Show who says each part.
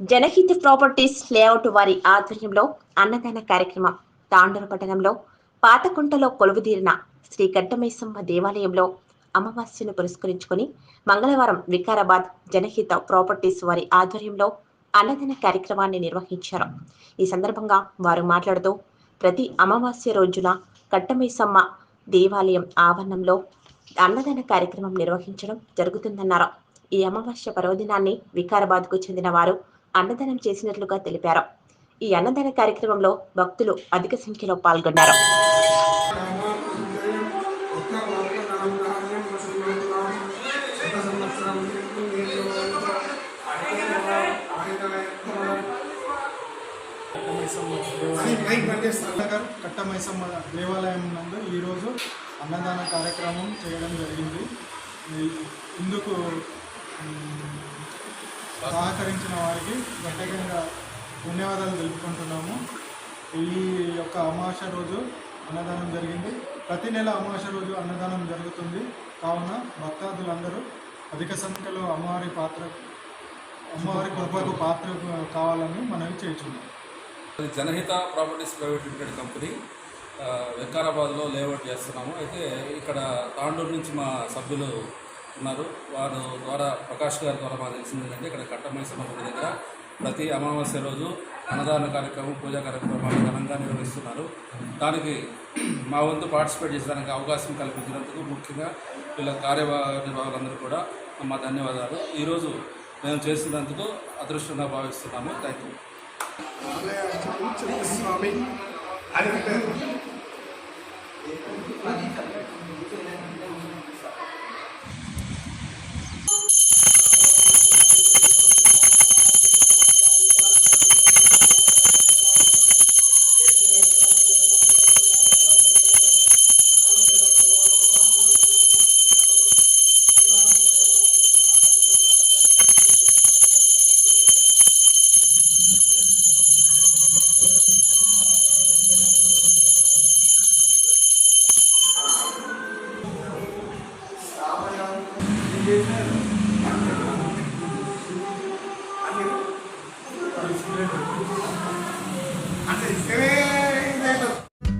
Speaker 1: జనహిత properties layout వారి ఆధ్వర్యంలో అన్నదాన కార్యక్రమం తాండూరు పట్టణంలో పాతకుంటలో కొలువుదీరిన శ్రీ గడ్డమైసమ్మ దేవాలయంలో అమావాస్యను పురస్కరించుకొని మంగళవారం వికారాబాద్ జనహిత ప్రాపర్టీస్ వారి ఆధ్వర్యంలో అన్నదాన కార్యక్రమాన్ని నిర్వహించారు. ఈ సందర్భంగా వారు మాట్లాడుతూ ప్రతి అమావాస్య రోజున కట్టమేసమ్మ దేవాలయం ఆవరణంలో అన్నదాన కార్యక్రమం నిర్వహించడం జరుగుతుందన్నారు. ఈ అమావాస్య పర్వదినాన్ని వికారాబాద్కు చెందిన వారు అన్నదానం చేసినట్లుగా తెలిపారు. ఈ అన్నదాన కార్యక్రమంలో భక్తులు అధిక సంఖ్యలో పాల్గొన్నారు.
Speaker 2: కట్టమైసమ్మ దేవాలయం నందు ఈరోజు అన్నదాన కార్యక్రమం చేయడం జరిగింది. ఇందుకు సహకరించిన వారికి ప్రత్యేకంగా ధన్యవాదాలు తెలుపుకుంటున్నాము. ఈ యొక్క అమావాస రోజు అన్నదానం జరిగింది. ప్రతి నెల అమావాస రోజు అన్నదానం జరుగుతుంది. కావున భక్తాదులందరూ అధిక సంఖ్యలో అమ్మవారి పాత్ర అమ్మవారి కృపకు పాత్ర కావాలని మనవి చేస్తున్నాం.
Speaker 3: అది Janahita properties private limited company వికారాబాద్లో layout చేస్తున్నాము. అయితే ఇక్కడ తాండూరు నుంచి మా సభ్యులు ఉన్నారు. వారు ద్వారా ప్రకాష్ గారి ద్వారా మాకు తెలిసింది ఏంటంటే ఇక్కడ కట్టమైసమ్మ గుడి దగ్గర. ప్రతి అమావాస్య రోజు అన్నదాన కార్యక్రమం పూజా కార్యక్రమాలు ఘనంగా నిర్వహిస్తున్నారు. దానికి మా వంతు పార్టిసిపేట్ చేసేదానికి అవకాశం కల్పించినందుకు ముఖ్యంగా వీళ్ళ కార్యనిర్వాహకులందరూ కూడా మా ధన్యవాదాలు. ఈరోజు మేము చేసినందుకు అదృష్టంగా భావిస్తున్నాము. Thank you